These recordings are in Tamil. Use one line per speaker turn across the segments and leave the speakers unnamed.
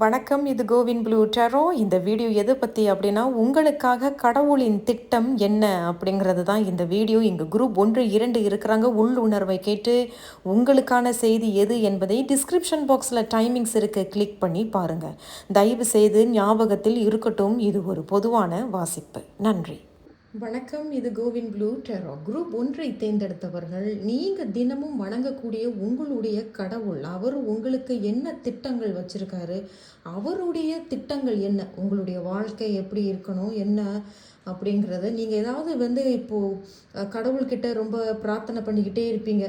வணக்கம் இது கோவின் ப்ளூ டெரோ. இந்த வீடியோ எதை பற்றி அப்படின்னா உங்களுக்காக கடவுளின் திட்டம் என்ன அப்படிங்கிறது தான் இந்த வீடியோ. எங்கள் குரூப் ஒன்று இரண்டு இருக்கிறாங்க. உள்ளுணர்வை கேட்டு உங்களுக்கான செய்தி எது என்பதை டிஸ்கிரிப்ஷன் பாக்ஸில் டைமிங்ஸ் இருக்கு. கிளிக் பண்ணி பாருங்கள் தயவு செய்து ஞாபகத்தில் இருக்கட்டும். இது ஒரு பொதுவான வாசிப்பு. நன்றி. வணக்கம் இது கோவின் ப்ளூ டெரோ. குரூப் ஒன்றை தேர்ந்தெடுத்தவர்கள் நீங்கள் தினமும் வணங்கக்கூடிய உங்களுடைய கடவுள். அவர் உங்களுக்கு என்ன திட்டங்கள் வச்சுருக்காரு? அவருடைய திட்டங்கள் என்ன? உங்களுடைய வாழ்க்கை எப்படி இருக்கணும்? என்ன அப்படிங்கிறத நீங்கள் ஏதாவது வந்து இப்போது கடவுள்கிட்ட ரொம்ப பிரார்த்தனை பண்ணிக்கிட்டே இருப்பீங்க.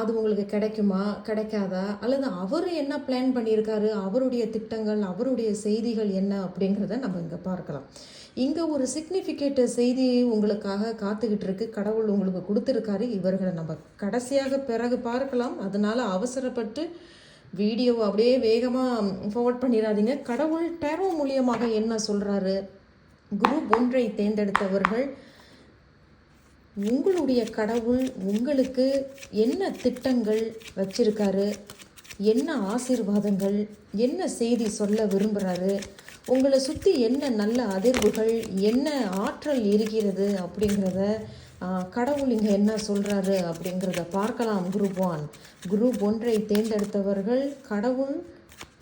அது உங்களுக்கு கிடைக்குமா? கிடைக்காதா? அல்லது அவர் என்ன பிளான் பண்ணியிருக்காரு? அவருடைய திட்டங்கள் அவருடைய செய்திகள் என்ன அப்படிங்கிறத நம்ம இங்கே பார்க்கலாம். இங்கே ஒரு சிக்னிஃபிகேட் செய்தி உங்களுக்காக காத்துக்கிட்டு இருக்கு. கடவுள் உங்களுக்கு கொடுத்துருக்காரு. இவர்களை நம்ம கடைசியாக பிறகு பார்க்கலாம். அதனால் அவசரப்பட்டு வீடியோவை அப்படியே வேகமாக ஃபார்வர்ட் பண்ணிடாதீங்க. கடவுள் டேரோ மூலியமாக என்ன சொல்கிறாரு குரூப் ஒன்றை தேர்ந்தெடுத்தவர்கள் உங்களுடைய கடவுள் உங்களுக்கு என்ன திட்டங்கள் வச்சிருக்காரு? என்ன ஆசீர்வாதங்கள்? என்ன செய்தி சொல்ல விரும்புகிறாரு உங்களை சுற்றி என்ன நல்ல அதிர்வுகள்? என்ன ஆற்றல் இருக்கிறது அப்படிங்கிறத கடவுள் இங்கே என்ன சொல்கிறாரு அப்படிங்கிறத பார்க்கலாம். Group one. குரூப் ஒன்றை தேர்ந்தெடுத்தவர்கள் கடவுள்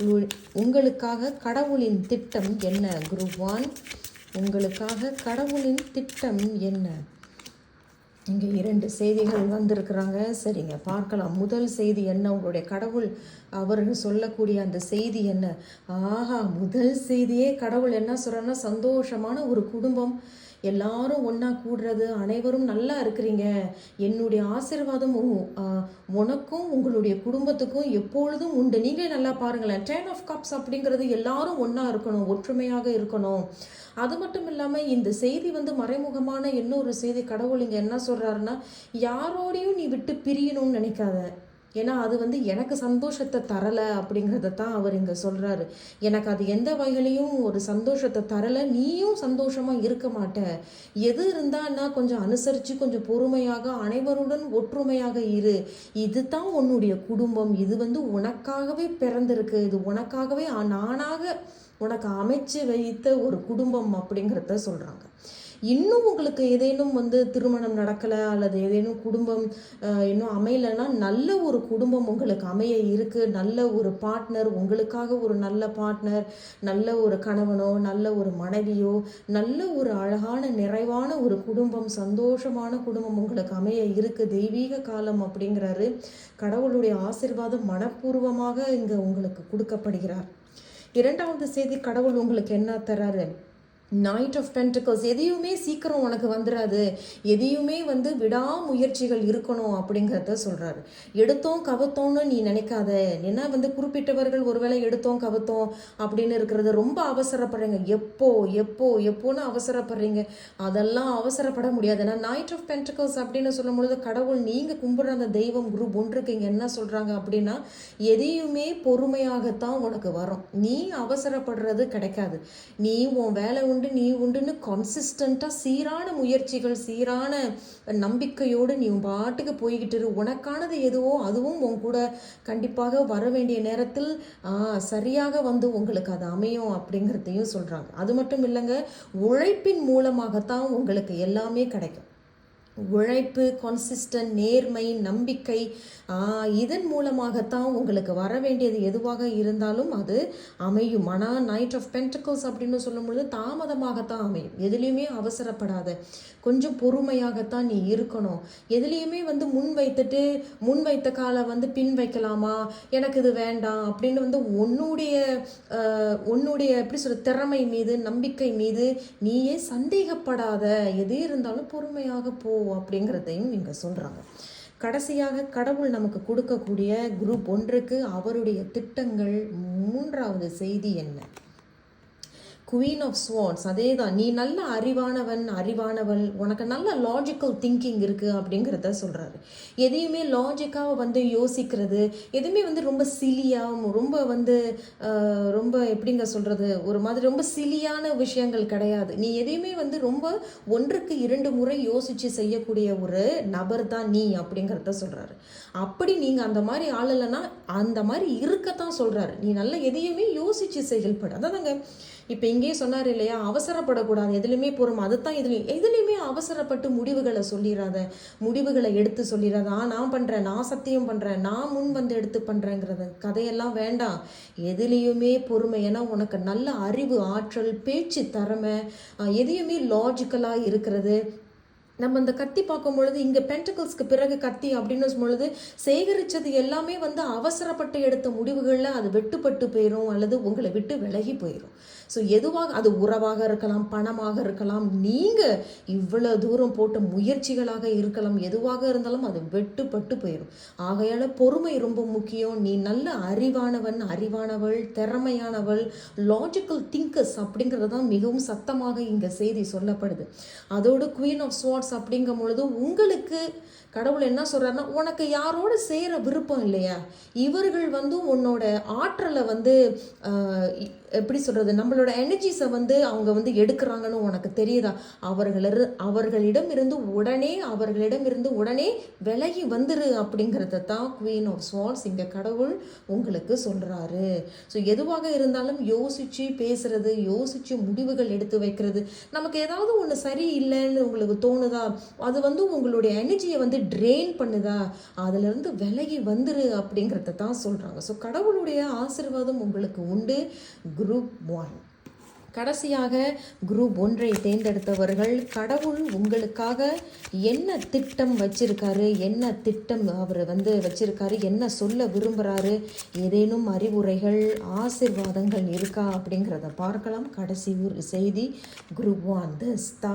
உ- உங்களுக்காக கடவுளின் திட்டம் என்ன? Group one. உங்களுக்காக கடவுளின் திட்டம் என்ன? இங்கே இரண்டு செய்திகள் வந்திருக்கிறாங்க. சரிங்க பார்க்கலாம். முதல் செய்தி என்ன? உங்களுடைய கடவுள் அவர்கள் சொல்லக்கூடிய அந்த செய்தி என்ன? ஆஹா முதல் செய்தியே கடவுள் என்ன சொல்கிறேன்னா சந்தோஷமான ஒரு குடும்பம். எல்லாரும் ஒன்றா கூடுறது அனைவரும் நல்லா இருக்கிறீங்க. என்னுடைய ஆசீர்வாதம் உனக்கும் உங்களுடைய குடும்பத்துக்கும் எப்பொழுதும் உண்டு. நீங்களே நல்லா பாருங்களேன். டென் ஆஃப் கப்ஸ் அப்படிங்கிறது எல்லாரும் ஒன்றா இருக்கணும் ஒற்றுமையாக இருக்கணும். அது மட்டும் இல்லாமல் இந்த செய்தி வந்து மறைமுகமான இன்னொரு செய்தி. கடவுள் இங்கே என்ன சொல்கிறாருன்னா யாரோடையும் நீ விட்டு பிரியணும்னு நினைக்காத. ஏன்னா அது வந்து எனக்கு சந்தோஷத்தை தரலை அப்படிங்கிறத தான் அவர் இங்கே சொல்கிறாரு எனக்கு அது எந்த வகையிலையும் ஒரு சந்தோஷத்தை தரலை நீயும் சந்தோஷமாக இருக்க மாட்ட. எது இருந்தான்னா கொஞ்சம் அனுசரித்து கொஞ்சம் பொறுமையாக அனைவருடன் ஒற்றுமையாக இரு. இது தான் உன்னுடைய குடும்பம். இது வந்து உனக்காகவே பிறந்திருக்கு. இது உனக்காகவே நானாக உனக்கு அமைச்சு வைத்த ஒரு குடும்பம் அப்படிங்கிறத சொல்கிறாங்க இன்னும் உங்களுக்கு ஏதேனும் வந்து திருமணம் நடக்கலை அல்லது ஏதேனும் குடும்பம் இன்னும் அமையலைன்னா நல்ல ஒரு குடும்பம் உங்களுக்கு அமைய இருக்குது நல்ல ஒரு பார்ட்னர் உங்களுக்காக ஒரு நல்ல பார்ட்னர் நல்ல ஒரு கணவனோ நல்ல ஒரு மனைவியோ நல்ல ஒரு அழகான நிறைவான ஒரு குடும்பம் சந்தோஷமான குடும்பம் உங்களுக்கு அமைய இருக்குது தெய்வீக காலம் அப்படிங்கிறாரு. கடவுளுடைய ஆசீர்வாதம் மனப்பூர்வமாக இங்கே உங்களுக்கு கொடுக்கப்படுகிறார். இரண்டாவது செய்தி கடவுள் உங்களுக்கு என்ன தராரு? நைட் ஆஃப் பென்டிகல்ஸ் எதையுமே சீக்கிரம் உனக்கு வந்துடாது எதையுமே வந்து விடாமுயற்சிகள் இருக்கணும் அப்படிங்கிறத சொல்கிறாரு எடுத்தோம் கவத்தோம்னு நீ நினைக்காத. ஏன்னா வந்து குறிப்பிட்டவர்கள் ஒருவேளை எடுத்தோம் கவத்தோம் அப்படின்னு இருக்கிறது ரொம்ப அவசரப்படுறீங்க. எப்போ எப்போ எப்போன்னு அவசரப்படுறீங்க. அதெல்லாம் அவசரப்பட முடியாது. ஏன்னா நைட் ஆஃப் பென்டிகல்ஸ் அப்படின்னு சொல்லும் பொழுது கடவுள் நீங்கள் கும்பிட்ற அந்த தெய்வம் குரூப் ஒன்றுக்கு இங்கே என்ன சொல்கிறாங்க அப்படின்னா எதையுமே பொறுமையாகத்தான் உனக்கு வரும். நீ அவசரப்படுறது கிடைக்காது. நீ உன் வேலை உண்டு நீ உண்டுன்னு கன்சிஸ்டண்ட்டாக சீரான முயற்சிகள் சீரான நம்பிக்கையோடு நீ உன் பாட்டுக்கு போய்கிட்டு இரு. உனக்கானது எதுவோ அதுவும் உன் கூட கண்டிப்பாக வர வேண்டிய நேரத்தில் சரியாக வந்து உங்களுக்கு அது அமையும் அப்படிங்கிறதையும் சொல்கிறாங்க அது மட்டும் இல்லைங்க உழைப்பின் மூலமாகத்தான் உங்களுக்கு எல்லாமே கிடைக்கும். உழைப்பு கன்சிஸ்டன்ட் நேர்மை நம்பிக்கை இதன் மூலமாகத்தான் உங்களுக்கு வர வேண்டியது எதுவாக இருந்தாலும் அது அமையும். ஆனால் நைட் ஆஃப் பென்டக்கல்ஸ் அப்படின்னு சொல்லும் பொழுது தாமதமாகத்தான் அமையும். எதுலேயுமே அவசரப்படாத கொஞ்சம் பொறுமையாகத்தான் நீ இருக்கணும். எதுலேயுமே வந்து முன் வைத்துட்டு முன் வைத்த காலை வந்து பின் வைக்கலாமா? எனக்கு இது வேண்டாம் அப்படின்னு வந்து உன்னுடைய உன்னுடைய எப்படி சொல்ற திறமை மீது நம்பிக்கை மீது நீயே சந்தேகப்படாத. எது இருந்தாலும் பொறுமையாக போ. அப்படிங்கிறதையும் இங்கே சொல்கிறாங்க கடைசியாக கடவுள் நமக்கு கொடுக்கக்கூடிய குரூப் ஒன்றுக்கு அவருடைய திட்டங்கள் மூன்றாவது செய்தி என்ன? குவீன் ஆஃப் ஸ்வார்ட்ஸ் அதே தான் நீ நல்ல அறிவானவன் அறிவானவள் உனக்கு நல்ல லாஜிக்கல் திங்கிங் இருக்குது அப்படிங்கிறத சொல்கிறாரு எதையுமே லாஜிக்காக வந்து யோசிக்கிறது எதுவுமே வந்து ரொம்ப சிலியாக ரொம்ப வந்து ரொம்ப எப்படிங்க சொல்கிறது ஒரு மாதிரி ரொம்ப சிலியான விஷயங்கள் கிடையாது. நீ எதையுமே வந்து ரொம்ப ஒன்றுக்கு இரண்டு முறை யோசித்து செய்யக்கூடிய ஒரு நபர் தான் நீ அப்படிங்கிறத சொல்கிறாரு அப்படி நீங்கள் அந்த மாதிரி ஆள் இல்லைன்னா அந்த மாதிரி இருக்கத்தான் சொல்கிறாரு நீ நல்லா எதையுமே யோசித்து செயல்படு அதாங்க இப்போ இங்கேயே சொன்னார் இல்லையா? அவசரப்படக்கூடாது. எதுலையுமே பொறுமை அதுதான் இதுலையும் எதுலையுமே அவசரப்பட்டு முடிவுகளை சொல்லிடாத முடிவுகளை எடுத்து சொல்லிடாத ஆ நான் பண்ணுறேன் நான் சத்தியம் பண்ணுறேன் நான் முன் வந்து எடுத்து பண்ணுறேங்கிறது கதையெல்லாம் வேண்டாம். எதுலேயுமே பொறுமை. ஏன்னா உனக்கு நல்ல அறிவு ஆற்றல் பேச்சு திறமை எதையுமே லாஜிக்கலாக இருக்கிறது. நம்ம இந்த கத்தி பார்க்கும் பொழுது இங்கே பென்டகல்ஸ்க்கு பிறகு கத்தி அப்படின்னு பொழுது சேகரித்தது எல்லாமே வந்து அவசரப்பட்டு எடுத்த முடிவுகளில் அது வெட்டுப்பட்டு போயிடும் அல்லது உங்களை விட்டு விலகி போயிடும் ஸோ எதுவாக அது உறவாக இருக்கலாம் பணமாக இருக்கலாம் நீங்கள் இவ்வளோ தூரம் போட்ட முயற்சிகளாக இருக்கலாம் எதுவாக இருந்தாலும் அது வெட்டுப்பட்டு போயிடும் ஆகையால் பொறுமை ரொம்ப முக்கியம். நீ நல்ல அறிவானவன் அறிவானவள் திறமையானவள் லாஜிக்கல் திங்கர்ஸ் அப்படிங்கிறது தான் மிகவும் சத்தமாக இங்கே செய்தி சொல்லப்படுது. அதோடு குவீன் ஆஃப் ஸ்வாட்ஸ் அப்படிங்கும் பொழுது உங்களுக்கு கடவுள் என்ன சொல்கிறாருன்னா உனக்கு யாரோட சேர விருப்பம் இல்லையா? இவர்கள் வந்து உன்னோட ஆற்றலை வந்து எப்படி சொல்கிறது நம்மளோட எனர்ஜிஸை வந்து அவங்க வந்து எடுக்கிறாங்கன்னு உனக்கு தெரியுதா? அவர்களிரு அவர்களிடம் இருந்து உடனே அவர்களிடம் இருந்து உடனே விலகி வந்துரு அப்படிங்கிறத தான் குவீன் ஆஃப் ஸ்வால்ஸ் இங்கே கடவுள் உங்களுக்கு சொல்கிறாரு ஸோ எதுவாக இருந்தாலும் யோசித்து பேசுறது யோசித்து முடிவுகள் எடுத்து வைக்கிறது. நமக்கு ஏதாவது ஒன்று சரி இல்லைன்னு உங்களுக்கு தோணுதா? அது வந்து உங்களுடைய எனர்ஜியை வந்து ட்ரெயின் பண்ணுதா? அதுலேருந்து விலகி வந்துரு அப்படிங்கிறத தான் சொல்கிறாங்க ஸோ கடவுளுடைய ஆசீர்வாதம் உங்களுக்கு உண்டு. குரூப் ஒன் கடைசியாக குரூப் ஒன்றை தேர்ந்தெடுத்தவர்கள் கடவுள் உங்களுக்காக என்ன திட்டம் வச்சிருக்காரு? என்ன திட்டம் அவர் வந்து வச்சிருக்காரு? என்ன சொல்ல விரும்புகிறாரு ஏதேனும் அறிவுரைகள் ஆசிர்வாதங்கள் இருக்கா? அப்படிங்கிறத பார்க்கலாம். கடைசி ஒரு செய்தி குரூப் ஒன். தஸ்தா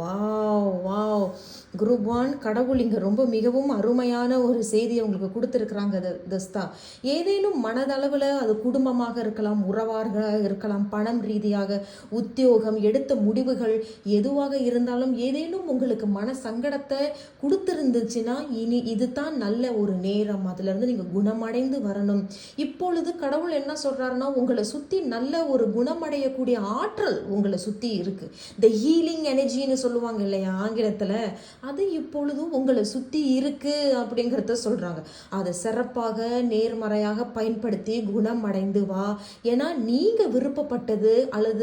வாவ் வாவ் குரூப் ஒன் கடவுள் இங்கே ரொம்ப மிகவும் அருமையான ஒரு செய்தியை உங்களுக்கு கொடுத்துருக்குறாங்க. த- தஸ்தா ஏதேனும் மனதளவில் அது குடும்பமாக இருக்கலாம் உறவாக இருக்கலாம் பணம் ரீதியாக உத்தியோகம் எடுத்த முடிவுகள் எதுவாக இருந்தாலும் ஏதேனும் உங்களுக்கு மன சங்கடத்தை கொடுத்துருந்துச்சுன்னா இனி இதுதான் நல்ல ஒரு நேரம். அதுலேருந்து நீங்கள் குணமடைந்து வரணும். இப்பொழுது கடவுள் என்ன சொல்கிறாருன்னா உங்களை சுற்றி நல்ல ஒரு குணமடையக்கூடிய ஆற்றல் உங்களை சுற்றி இருக்கு. த ஹீலிங் எனர்ஜின்னு சொல்லுவாங்க இல்லையா ஆங்கிலத்தில்? அது இப்பொழுதும் உங்களை சுற்றி இருக்கு அப்படிங்கிறத சொல்கிறாங்க அதை சிறப்பாக நேர்மறையாக பயன்படுத்தி குணமடைந்து வா. ஏன்னா நீங்கள் விருப்பப்பட்டது அல்லது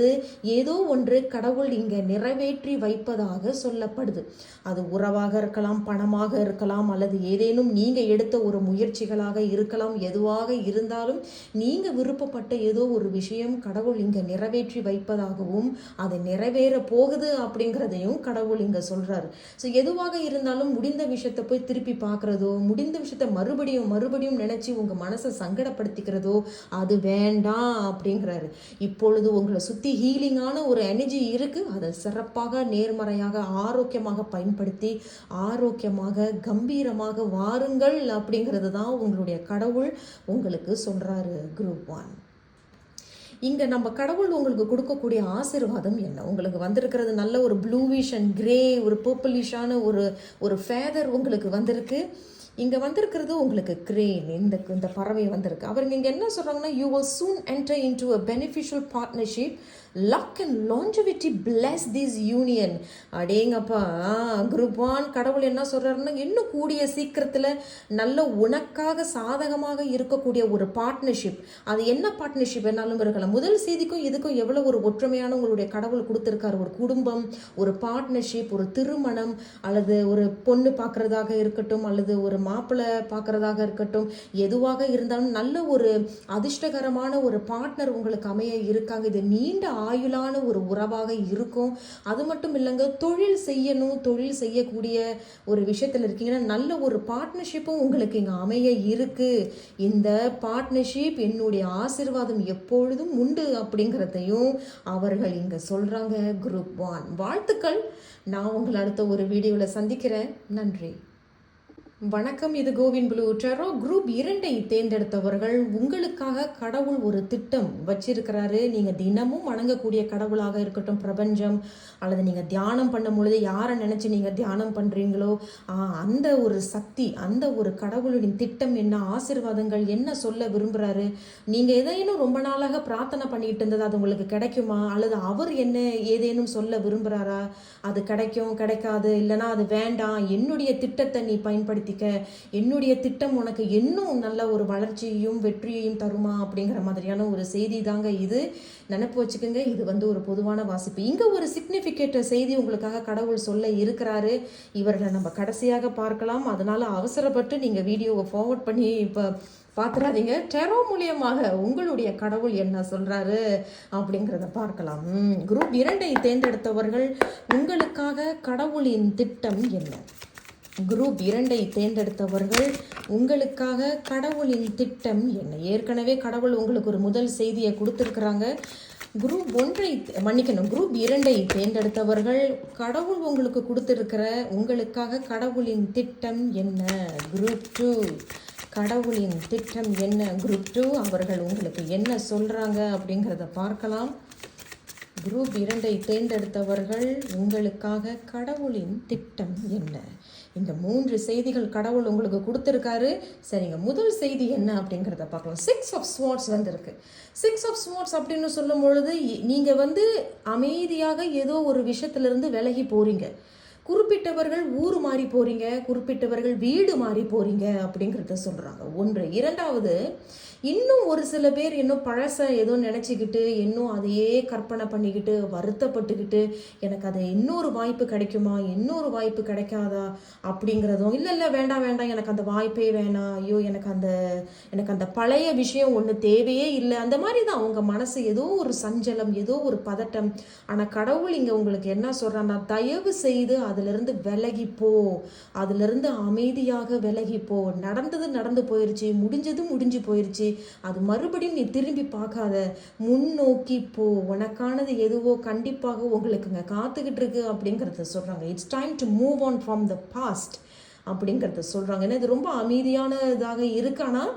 ஏதோ ஒன்று கடவுள் இங்கே நிறைவேற்றி வைப்பதாக சொல்லப்படுது. அது உறவாக இருக்கலாம் பணமாக இருக்கலாம் அல்லது ஏதேனும் நீங்கள் எடுத்த ஒரு முயற்சிகளாக இருக்கலாம் எதுவாக இருந்தாலும் நீங்கள் விருப்பப்பட்ட ஏதோ ஒரு விஷயம் கடவுள் இங்கே நிறைவேற்றி வைப்பதாகவும் அது நிறைவேற போகுது அப்படிங்கிறதையும் கடவுள் இங்கே சொல்கிறார் ஸோ எதுவாக இருந்தாலும் முடிந்த விஷயத்தை போய் திருப்பி பார்க்குறதோ முடிந்த விஷயத்த மறுபடியும் மறுபடியும் நினச்சி உங்கள் மனசை சங்கடப்படுத்திக்கிறதோ அது வேண்டாம் அப்படிங்கிறாரு. இப்பொழுது உங்களை சுற்றி ஹீலிங்கான ஒரு எனர்ஜி இருக்குது அதை சிறப்பாக நேர்மறையாக ஆரோக்கியமாக பயன்படுத்தி ஆரோக்கியமாக கம்பீரமாக வாருங்கள் அப்படிங்கிறது தான் உங்களுடைய கடவுள் உங்களுக்கு சொல்கிறாரு குரூப் ஒன் இங்கே நம்ம கடவுள் உங்களுக்கு கொடுக்கக்கூடிய ஆசீர்வாதம் என்ன? உங்களுக்கு வந்திருக்கிறது நல்ல ஒரு ப்ளூவிஷ் அண்ட் கிரே ஒரு பர்பிளிஷான ஒரு ஒரு ஃபேதர் உங்களுக்கு வந்திருக்கு. இங்கே வந்திருக்கிறது உங்களுக்கு கிரேன் இந்த இந்த பறவை வந்திருக்கு. அவருங்க இங்கே என்ன சொல்கிறாங்கன்னா you will soon enter into a beneficial partnership luck and longevity plus this union அடேங்கப்பா குரூப் ஒன் கடவுள் என்ன சொல்கிறாருன்னா இன்னும் கூடிய சீக்கிரத்தில் நல்ல உனக்காக சாதகமாக இருக்கக்கூடிய ஒரு பார்ட்னர்ஷிப் அது என்ன பார்ட்னர்ஷிப் வேணாலும் இருக்கலாம். முதல் செய்திக்கும் இதுக்கும் எவ்வளோ ஒரு ஒற்றுமையான உங்களுடைய கடவுள் கொடுத்துருக்காரு. ஒரு குடும்பம் ஒரு பார்ட்னர்ஷிப் ஒரு திருமணம் அல்லது ஒரு பொண்ணு பார்க்குறதாக இருக்கட்டும் அல்லது ஒரு மாப்பிள்ளை பார்க்குறதாக இருக்கட்டும் எதுவாக இருந்தாலும் நல்ல ஒரு அதிர்ஷ்டகரமான ஒரு பார்ட்னர் உங்களுக்கு அமைய இருக்காங்க. இது நீண்ட ஆயுளான ஒரு உறவாக இருக்கும். அது மட்டும் இல்லைங்க தொழில் செய்யணும் தொழில் செய்யக்கூடிய ஒரு விஷயத்தில் இருக்கீங்கன்னா நல்ல ஒரு பார்ட்னர்ஷிப்பும் உங்களுக்கு இங்கே அமைய இருக்குது இந்த பார்ட்னர்ஷிப் என்னுடைய ஆசீர்வாதம் எப்பொழுதும் உண்டு அப்படிங்கிறதையும் அவர்கள் இங்கே சொல்கிறாங்க குரூப் ஒன் வாழ்த்துக்கள். நான் உங்களை அடுத்த ஒரு வீடியோவில் சந்திக்கிறேன். நன்றி. வணக்கம் இது கோவின் ப்ளூ டெரோ. குரூப் இரண்டை தேர்ந்தெடுத்தவர்கள் உங்களுக்காக கடவுள் ஒரு திட்டம் வச்சிருக்கிறாரு. நீங்கள் தினமும் வணங்கக்கூடிய கடவுளாக இருக்கட்டும் பிரபஞ்சம் அல்லது நீங்கள் தியானம் பண்ணும் பொழுது யாரை நினச்சி நீங்கள் தியானம் பண்ணுறீங்களோ அந்த ஒரு சக்தி அந்த ஒரு கடவுளின் திட்டம் என்ன ஆசீர்வாதங்கள் என்ன சொல்ல விரும்புகிறாரு நீங்கள் எதையும் ரொம்ப நாளாக பிரார்த்தனை பண்ணிட்டு இருந்தது அது உங்களுக்கு கிடைக்குமா? அல்லது அவர் என்ன ஏதேனும் சொல்ல விரும்புகிறாரா அது கிடைக்கும் கிடைக்காது இல்லைனா அது வேண்டாம் என்னுடைய திட்டத்தை நீ பயன்படுத்தி பயன்படுத்திக்க என்னுடைய திட்டம் உனக்கு இன்னும் நல்ல ஒரு வளர்ச்சியையும் வெற்றியையும் தருமா அப்படிங்கிற மாதிரியான ஒரு செய்தி தாங்க இது. நினப்பு வச்சுக்கோங்க இது வந்து ஒரு பொதுவான வாசிப்பு. இங்கே ஒரு சிக்னிஃபிகேட் செய்தி உங்களுக்காக கடவுள் சொல்ல இருக்கிறாரு. இவர்களை நம்ம கடைசியாக பார்க்கலாம். அதனால் அவசரப்பட்டு நீங்கள் வீடியோவை ஃபார்வர்ட் பண்ணி இப்போ பார்த்துடாதீங்க டெரோ மூலியமாக உங்களுடைய கடவுள் என்ன சொல்கிறாரு அப்படிங்கிறத பார்க்கலாம். குரூப் இரண்டை தேர்ந்தெடுத்தவர்கள் உங்களுக்காக கடவுளின் திட்டம் என்ன? குரூப் இரண்டை தேர்ந்தெடுத்தவர்கள் உங்களுக்காக கடவுளின் திட்டம் என்ன? ஏற்கனவே கடவுள் உங்களுக்கு ஒரு முதல் செய்தியை கொடுத்துருக்குறாங்க. குரூப் ஒன்றை மன்னிக்கணும். குரூப் இரண்டை தேர்ந்தெடுத்தவர்கள் கடவுள் உங்களுக்கு கொடுத்துருக்கிற உங்களுக்காக கடவுளின் திட்டம் என்ன? Group two. கடவுளின் திட்டம் என்ன? குரூப் டூ அவர்கள் உங்களுக்கு என்ன சொல்கிறாங்க அப்படிங்கிறத பார்க்கலாம். குரூப் இரண்டை தேர்ந்தெடுத்தவர்கள் உங்களுக்காக கடவுளின் திட்டம் என்ன? இந்த மூன்று செய்திகள் கடவுள் உங்களுக்கு கொடுத்துருக்காரு. சரிங்க முதல் செய்தி என்ன அப்படிங்கிறத பார்க்கலாம். சிக்ஸ் ஆஃப் ஸ்வாட்ஸ் வந்திருக்கு. சிக்ஸ் ஆஃப் ஸ்வாட்ஸ் அப்படின்னு சொல்லும் பொழுது நீங்கள் வந்து அமைதியாக ஏதோ ஒரு விஷயத்துலேருந்து விலகி போகிறீங்க குறிப்பிட்டவர்கள் ஊர் மாறி போகிறீங்க குறிப்பிட்டவர்கள் வீடு மாறி போகிறீங்க அப்படிங்கிறத சொல்கிறாங்க ஒன்று. இரண்டாவது இன்னும் ஒரு சில பேர் இன்னும் பழச ஏதோ நினச்சிக்கிட்டு இன்னும் அதையே கற்பனை பண்ணிக்கிட்டு வருத்தப்பட்டுக்கிட்டு எனக்கு அது இன்னொரு வாய்ப்பு கிடைக்குமா இன்னொரு வாய்ப்பு கிடைக்காதா அப்படிங்கிறதும் இல்லை இல்லை வேண்டாம் வேண்டாம் எனக்கு அந்த வாய்ப்பே வேணாம் ஐயோ எனக்கு அந்த எனக்கு அந்த பழைய விஷயம் ஒன்று தேவையே இல்லை. அந்த மாதிரி தான் அவங்க மனசு ஏதோ ஒரு சஞ்சலம் ஏதோ ஒரு பதட்டம். ஆனால் கடவுள் இங்கே உங்களுக்கு என்ன சொல்கிறான்னா தயவு செய்து அதிலிருந்து விலகி போ அதிலிருந்து அமைதியாக விலகி போ நடந்தது நடந்து போயிருச்சு முடிஞ்சது முடிஞ்சு போயிருச்சு. அது மறுபடியும் நீ திரும்பி பார்க்காத. முன்னோக்கி போ. உனக்கானது எதுவோ கண்டிப்பாக உங்களுக்குங்க காத்துக்கிட்டு இருக்கு அப்படிங்கிறத சொல்கிறாங்க it's time to move on from the past அப்படிங்கிறத சொல்கிறாங்க ஏன்னா இது ரொம்ப அமைதியானதாக இருக்கு. ஆனால்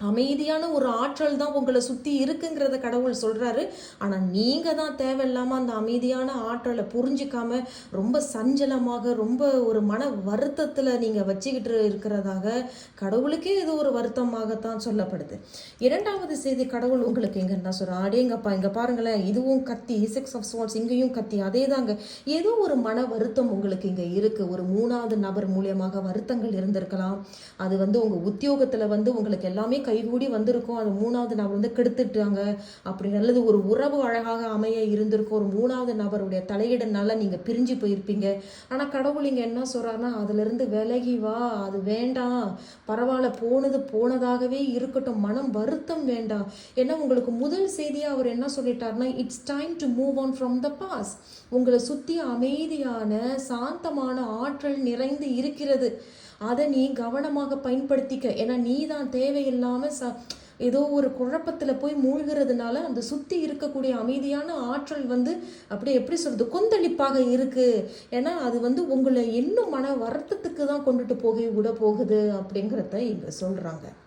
அமைதியான ஒரு ஆற்றல் தான் உங்களை சுற்றி இருக்குங்கிறத கடவுள் சொல்கிறாரு ஆனால் நீங்கள் தான் தேவையில்லாமல் அந்த அமைதியான ஆற்றலை புரிஞ்சிக்காம ரொம்ப சஞ்சலமாக ரொம்ப ஒரு மன வருத்தத்தில் நீங்கள் வச்சுக்கிட்டு இருக்கிறதாக கடவுளுக்கே இது ஒரு வருத்தமாகத்தான் சொல்லப்படுது. இரண்டாவது செய்தி கடவுள் உங்களுக்கு எங்கன்னா என்ன சொல்கிறா அடேங்கப்பா இங்கே பாருங்களேன் இதுவும் கத்தி சிக்ஸ் ஆஃப் சோல்ஸ் இங்கேயும் கத்தி அதே தாங்க ஏதோ ஒரு மன வருத்தம் உங்களுக்கு இங்கே இருக்குது ஒரு மூணாவது நபர் மூலியமாக வருத்தங்கள் இருந்திருக்கலாம். அது வந்து உங்கள் உத்தியோகத்தில் வந்து உங்களுக்கு எல்லாமே கைகூடி வந்திருக்கும். அந்த மூணாவது நபர் வந்து கெடுத்துட்டாங்க. அப்படி நல்லது ஒரு உறவு அழகாக அமைய இருந்திருக்கும். ஒரு மூணாவது நபருடைய தலையிடனால நீங்கள் பிரிஞ்சு போயிருப்பீங்க. ஆனால் கடவுள் இங்கே என்ன சொல்கிறாருன்னா அதுலேருந்து விலகி வா. அது வேண்டாம். பரவாயில்ல போனது போனதாகவே இருக்கட்டும். மனம் வருத்தம் வேண்டாம். ஏன்னா உங்களுக்கு முதல் செய்தியாக அவர் என்ன சொல்லிட்டாருன்னா it's time to move on from the past உங்களை சுற்றி அமைதியான சாந்தமான ஆற்றல் நிறைந்து இருக்கிறது. அதை நீ கவனமாக பயன்படுத்திக்க. ஏன்னா நீ தான் தேவையில்லாமல் ச ஏதோ ஒரு குழப்பத்தில் போய் மூழ்கிறதுனால அந்த சுற்றி இருக்கக்கூடிய அமைதியான ஆற்றல் வந்து அப்படியே எப்படி சொல்கிறது கொந்தளிப்பாக இருக்குது ஏன்னா அது வந்து உங்களை இன்னும் மன வருத்தத்துக்கு தான் கொண்டுட்டு போக விட போகுது அப்படிங்கிறத இங்கே சொல்கிறாங்க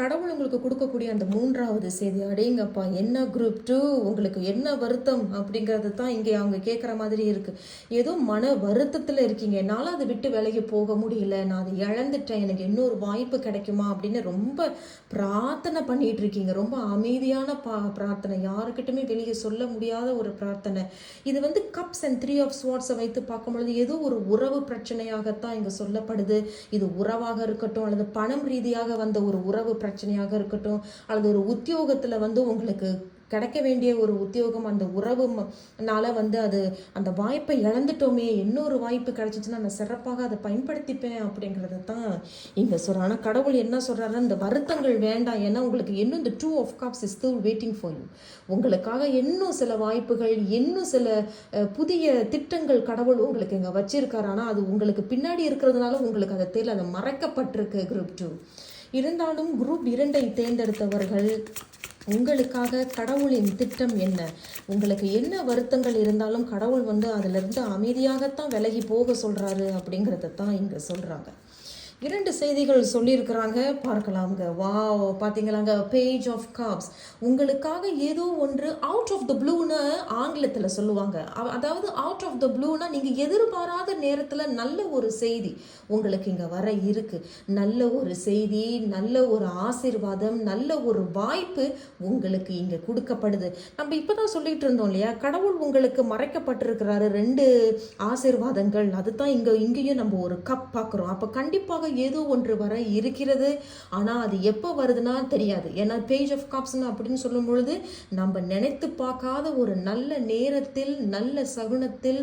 கடவுள் உங்களுக்கு கொடுக்கக்கூடிய அந்த மூன்றாவது செய்தி அடேங்கப்பா என்ன குரூப் டூ உங்களுக்கு என்ன வருத்தம்? அப்படிங்கிறது தான் இங்கே அவங்க கேட்குற மாதிரி இருக்குது ஏதோ மன வருத்தத்தில் இருக்கீங்க. என்னால் அதை விட்டு விலகி போக முடியல. நான் அதை இழந்துட்டேன். எனக்கு இன்னொரு வாய்ப்பு கிடைக்குமா? அப்படின்னு ரொம்ப பிரார்த்தனை பண்ணிகிட்டு இருக்கீங்க. ரொம்ப அமைதியான பா பிரார்த்தனை. யாருக்கிட்டுமே வெளியே சொல்ல முடியாத ஒரு பிரார்த்தனை. இது வந்து கப்ஸ் அண்ட் த்ரீ ஆஃப் ஸ்வாட்ஸை வைத்து பார்க்கும்பொழுது ஏதோ ஒரு உறவு பிரச்சனையாகத்தான் இங்கே சொல்லப்படுது. இது உறவாக இருக்கட்டும் அல்லது பணம் ரீதியாக வந்த ஒரு உறவு பிரச்சனை பிரச்சனையாக இருக்கட்டும் அல்லது ஒரு உத்தியோகத்தில் வந்து உங்களுக்கு கிடைக்க வேண்டிய ஒரு உத்தியோகம் அந்த உறவுனால வந்து அது அந்த வாய்ப்பை இழந்துட்டோமே இன்னொரு வாய்ப்பு கிடைச்சிச்சுன்னா நான் சிறப்பாக அதை பயன்படுத்திப்பேன் அப்படிங்கிறது தான் இங்கே சொல்கிறேன் ஆனால் கடவுள் என்ன சொல்கிறாருன்னா இந்த வருத்தங்கள் வேண்டாம். ஏன்னா உங்களுக்கு இன்னும் இந்த two of cups is still waiting for you உங்களுக்காக இன்னும் சில வாய்ப்புகள் இன்னும் சில புதிய திட்டங்கள் கடவுள் உங்களுக்கு இங்கே வச்சிருக்காரு. ஆனால் அது உங்களுக்கு பின்னாடி இருக்கிறதுனால உங்களுக்கு அதை தெரியல. அது மறைக்கப்பட்டிருக்கு குரூப் டூ இருந்தாலும் குரூப் இரண்டை தேர்ந்தெடுத்தவர்கள் உங்களுக்காக கடவுளின் திட்டம் என்ன? உங்களுக்கு என்ன வருத்தங்கள் இருந்தாலும் கடவுள் வந்து அதிலிருந்து அமைதியாகத்தான் விலகி போக சொல்கிறாரு அப்படிங்கிறத தான் இங்கே சொல்கிறாங்க இரண்டு செய்திகள் சொல்லியிருக்கிறாங்க. பார்க்கலாங்க வாவ் பார்த்தீங்களாங்க? பேஜ் ஆஃப் காப்ஸ் உங்களுக்காக ஏதோ ஒன்று அவுட் ஆஃப் த ப்ளூன்னு ஆங்கிலத்தில் சொல்லுவாங்க. அதாவது அவுட் ஆஃப் த ப்ளூனா நீங்கள் எதிர்பாராத நேரத்தில் நல்ல ஒரு செய்தி உங்களுக்கு இங்கே வர இருக்கு. நல்ல ஒரு செய்தி நல்ல ஒரு ஆசீர்வாதம் நல்ல ஒரு வாய்ப்பு உங்களுக்கு இங்கே கொடுக்கப்படுது. நம்ம இப்போ தான் சொல்லிட்டு இருந்தோம் இல்லையா? கடவுள் உங்களுக்கு மறைக்கப்பட்டிருக்கிறாரு. ரெண்டு ஆசீர்வாதங்கள். அதுதான் இங்கே இங்கேயும் நம்ம ஒரு கப் பார்க்குறோம். அப்போ கண்டிப்பாக ஏதோ ஒன்று வர இருக்கிறது. ஆனால் அது எப்போ வருதுன்னா தெரியாது. ஏன்னா பேஜ் ஆஃப் காப்ஸ்னு அப்படின்னு சொல்லும் பொழுது நம்ம நினைத்து பார்க்காத ஒரு நல்ல நேரத்தில் நல்ல சகுனத்தில்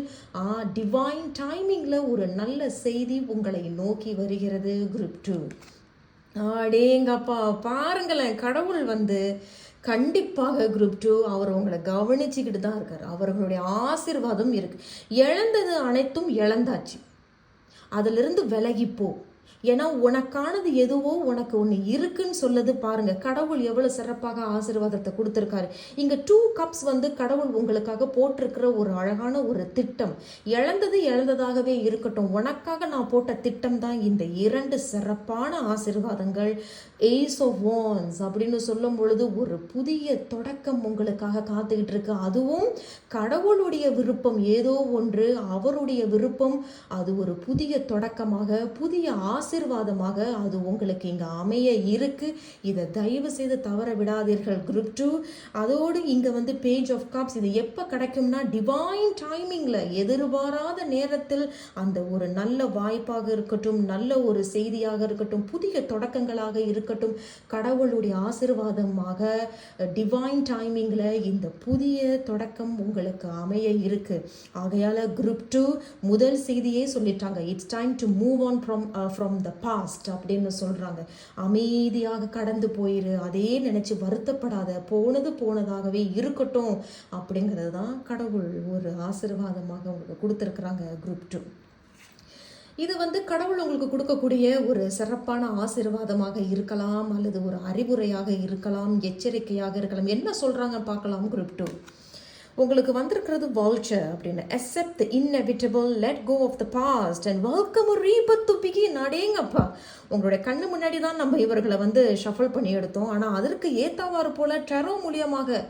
டிவைன் டைமிங்கில் ஒரு நல்ல செய்தி உங்களை நோக்கி வருகிறது குரூப் டூ அடேங்கப்பா பாருங்களேன் கடவுள் வந்து கண்டிப்பாக குரூப் டூ அவர் உங்களை கவனிச்சுக்கிட்டு தான் இருக்கார். அவர்களுடைய ஆசீர்வாதம் இருக்கு. இழந்தது அனைத்தும் இழந்தாச்சு. அதிலிருந்து விலகிப்போ. ஏன்னா உனக்கானது எதுவோ உனக்கு ஒன்று இருக்குன்னு சொல்லுது பாருங்க. கடவுள் எவ்வளோ சிறப்பாக ஆசீர்வாதத்தை கொடுத்துருக்காரு. இங்க டூ கப்ஸ் வந்து கடவுள் உங்களுக்காக போட்டிருக்கிற ஒரு அழகான ஒரு திட்டம். இழந்தது இழந்ததாகவே இருக்கட்டும். உனக்காக நான் போட்ட திட்டம் தான் இந்த இரண்டு சிறப்பான ஆசீர்வாதங்கள். ஏஸ் ஆஃப் வான்ஸ் அப்படின்னு சொல்லும் பொழுது ஒரு புதிய தொடக்கம் உங்களுக்காக காத்துக்கிட்டு இருக்கு. அதுவும் கடவுளுடைய விருப்பம். ஏதோ ஒன்று அவருடைய விருப்பம். அது ஒரு புதிய தொடக்கமாக புதிய ஆசீர்வாதமாக அது உங்களுக்கு இங்கே அமைய இருக்கு. இதை தயவு செய்து தவற விடாதீர்கள் குரூப் டூ அதோடு இங்கே வந்து பேஜ் ஆஃப் காப்ஸ் இது எப்போ கிடைக்கும்னா டிவைன் டைமிங்கில் எதிர்பாராத நேரத்தில் அந்த ஒரு நல்ல வாய்ப்பாக இருக்கட்டும் நல்ல ஒரு செய்தியாக இருக்கட்டும் புதிய தொடக்கங்களாக இருக்கட்டும் கடவுளுடைய ஆசீர்வாதமாக டிவைன் டைமிங்கில் இந்த புதிய தொடக்கம் உங்களுக்கு அமைய இருக்கு. ஆகையால் குரூப் டூ முதல் செய்தியே சொல்லிட்டாங்க. It's time to move on from from the past அப்படின்னு சொல்கிறாங்க அமைதியாக கடந்து போயிரு. அதே நினச்சி வருத்தப்படாத. போனது போனதாகவே இருக்கட்டும் அப்படிங்கிறது தான் கடவுள் ஒரு ஆசீர்வாதமாக உங்களுக்கு கொடுத்துருக்குறாங்க குரூப் டூ இது வந்து கடவுள் உங்களுக்கு கொடுக்கக்கூடிய ஒரு சிறப்பான ஆசீர்வாதமாக இருக்கலாம் அல்லது ஒரு அறிவுரையாக இருக்கலாம் எச்சரிக்கையாக இருக்கலாம். என்ன சொல்கிறாங்க பார்க்கலாம் குரூப் டூ உங்களுக்கு வந்திருக்கிறது வால்ச்சர் அப்படின்னு. Accept the inevitable let go of the past and welcome a rebirth to உங்களுடைய கண்ணு முன்னாடி தான் நம்ம இவர்களை வந்து ஷஃபல் பண்ணி எடுத்தோம். ஆனால் அதற்கு ஏத்தாவாறு போல டெரோ மூலியமாக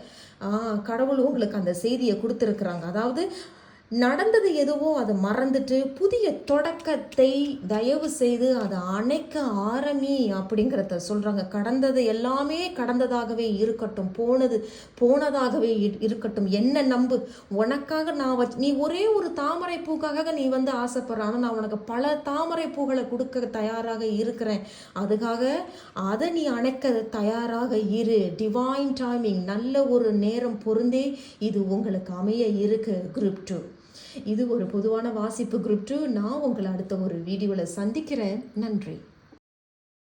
கடவுள் உங்களுக்கு அந்த செய்தியை கொடுத்துருக்குறாங்க. அதாவது நடந்தது எதுவோ அதை மறந்துட்டு புதிய தொடக்கத்தை தயவு செய்து அதை அணைக்க ஆரம்பி அப்படிங்கிறத சொல்கிறாங்க கடந்தது எல்லாமே கடந்ததாகவே இருக்கட்டும் போனது போனதாகவே இருக்கட்டும். என்ன நம்பு? உனக்காக நான் வச் நீ ஒரே ஒரு தாமரை பூக்காக நீ வந்து ஆசைப்படுறானு நான் உனக்கு பல தாமரை பூக்களை கொடுக்க தயாராக இருக்கிறேன். அதுக்காக அதை நீ அணைக்க தயாராக இரு. டிவைன் டைமிங் நல்ல ஒரு நேரம் பொருந்தே இது உங்களுக்கு அமைய இருக்கு. குரூப் டூ இது ஒரு பொதுவான வாசிப்பு குரூப் டூ நான் உங்களை அடுத்த ஒரு வீடியோவில் சந்திக்கிறேன். நன்றி.